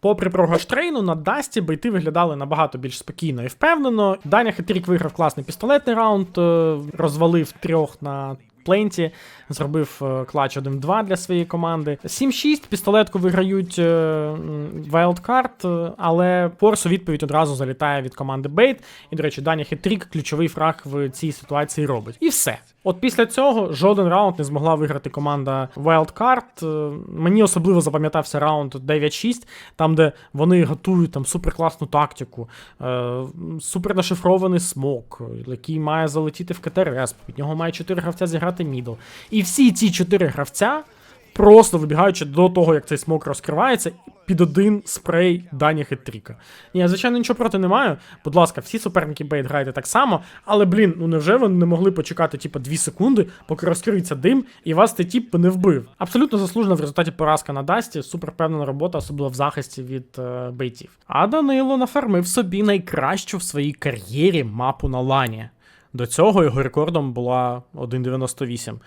Попри програш трейну, на Дасті бейти виглядали набагато більш спокійно і впевнено. Даня Хитрік виграв класний пістолетний раунд, е, розвалив трьох на пленті, зробив е, клач 1-2 для своєї команди. 7-6 пістолетку виграють Wildcard, е, але Порс у відповідь одразу залітає від команди Бейт. І, до речі, Даня Хитрік ключовий фраг в цій ситуації робить. І все. От після цього жоден раунд не змогла виграти команда Wildcard. Е, Мені особливо запам'ятався раунд 9-6, там, де вони готують там суперкласну тактику, е, супер нашифрований смок, який має залетіти в КТРС. Від нього має 4 гравця зіграти мідл. І всі ці 4 гравця. Просто вибігаючи до того, як цей смок розкривається, під один спрей Дані Хитріка. Ні, я звичайно нічого проти не маю. Будь ласка, всі суперники бейт граєте так само, але блін, ну невже ви не могли почекати типу 2 секунди, поки розкриється дим, і вас цей тіп не вбив? Абсолютно заслужена в результаті поразка на Дасті, супер впевнена робота, особливо в захисті від е, бейтів. А Данило нафармив собі найкращу в своїй кар'єрі мапу на лані. До цього його рекордом була 1.98.